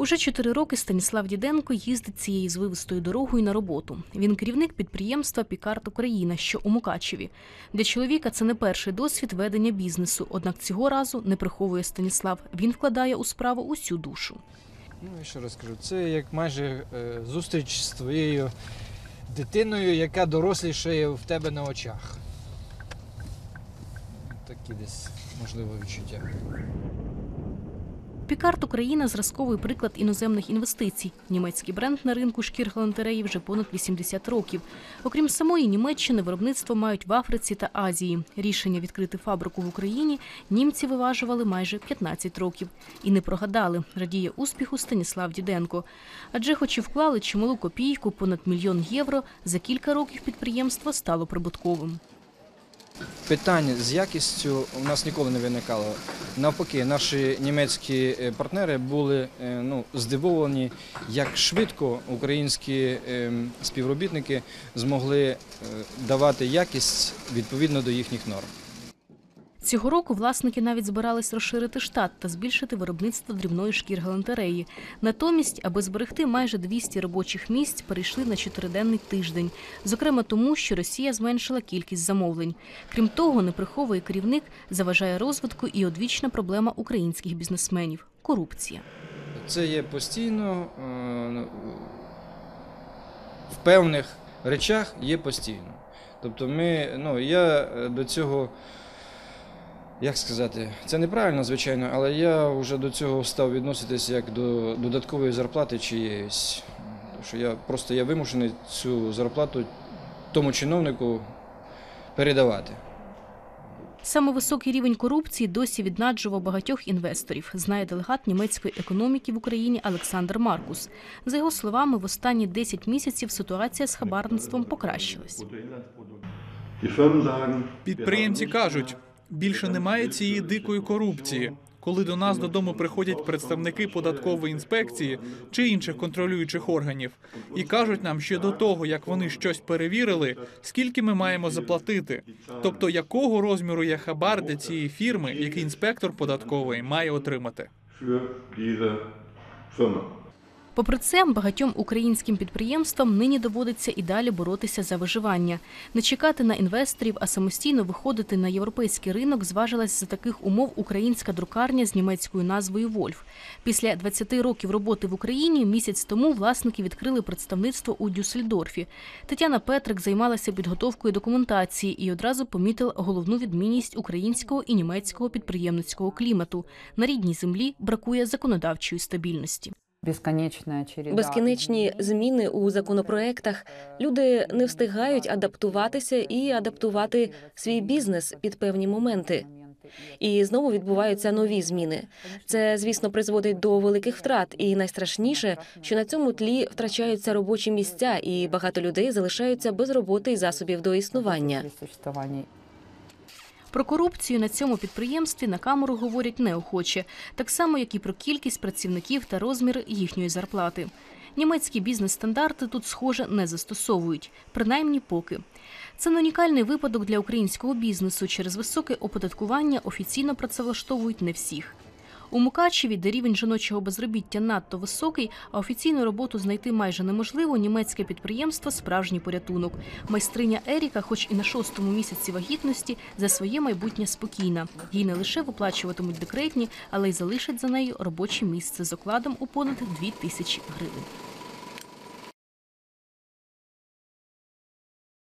Уже чотири роки Станіслав Діденко їздить цією звивистою дорогою на роботу. Він керівник підприємства Пікарт Україна, що у Мукачеві. Для чоловіка це не перший досвід ведення бізнесу. Однак цього разу не приховує Станіслав. Він вкладає у справу усю душу. Ну і ще раз кажу, це як майже е, зустріч з твоєю дитиною, яка дорослішає в тебе на очах. Такі десь можливо відчуття. Пікарт Україна зразковий приклад іноземних інвестицій. Німецький бренд на ринку шкір галантереї вже понад 80 років. Окрім самої Німеччини, виробництво мають в Африці та Азії. Рішення відкрити фабрику в Україні німці виважували майже 15 років. І не прогадали, радіє успіху Станіслав Діденко. Адже, хоч і вклали чималу копійку, понад мільйон євро, за кілька років підприємство стало прибутковим. Питань з якістю у нас ніколи не виникало. Навпаки, наші німецькі е, партнери були е, ну, здивовані, як швидко українські е, співробітники змогли е, давати якість відповідно до їхніх норм. Цього року власники навіть збирались розширити штат та збільшити виробництво дрібної шкір галантереї. Натомість, аби зберегти майже 200 робочих місць, перейшли на чотириденний тиждень. Зокрема, тому, що Росія зменшила кількість замовлень. Крім того, не приховує керівник, заважає розвитку і одвічна проблема українських бізнесменів корупція. Це є постійно е, в певних речах є постійно. Тобто ми, ну, я е, до цього, як сказати, це неправильно, звичайно, але я вже до цього став відноситись як до додаткової зарплати чиєїсь. Що я просто я вимушений цю зарплату тому чиновнику передавати. Саме високий рівень корупції досі віднаджував багатьох інвесторів, знає делегат німецької економіки в Україні Олександр Маркус. За його словами, в останні 10 місяців ситуація з хабарництвом покращилась. Підприємці кажуть, більше немає цієї дикої корупції. Коли до нас додому приходять представники податкової інспекції чи інших контролюючих органів і кажуть нам ще до того, як вони щось перевірили, скільки ми маємо заплатити, тобто якого розміру є хабар для цієї фірми, який інспектор податкової має отримати. Попри це, багатьом українським підприємствам нині доводиться і далі боротися за виживання, не чекати на інвесторів, а самостійно виходити на європейський ринок зважилась за таких умов українська друкарня з німецькою назвою Вольф. Після 20 років роботи в Україні місяць тому власники відкрили представництво у Дюссельдорфі. Тетяна Петрик займалася підготовкою документації і одразу помітила головну відмінність українського і німецького підприємницького клімату. На рідній землі бракує законодавчої стабільності. Безконечна череда. Безкінечні зміни у законопроектах. Люди не встигають адаптуватися і адаптувати свій бізнес під певні моменти. І знову відбуваються нові зміни. Це, звісно, призводить до великих втрат. І найстрашніше, що на цьому тлі втрачаються робочі місця, і багато людей залишаються без роботи і засобів до існування. Про корупцію на цьому підприємстві на камеру говорять неохоче, так само як і про кількість працівників та розмір їхньої зарплати. Німецькі бізнес-стандарти тут, схоже, не застосовують, принаймні поки. Це не унікальний випадок для українського бізнесу. Через високе оподаткування офіційно працевлаштовують не всіх. У Мукачеві, де рівень жіночого безробіття надто високий, а офіційну роботу знайти майже неможливо, німецьке підприємство справжній порятунок. Майстриня Еріка, хоч і на шостому місяці вагітності, за своє майбутнє спокійна. Їй не лише виплачуватимуть декретні, але й залишать за нею робоче місце з окладом у понад дві тисячі гривень.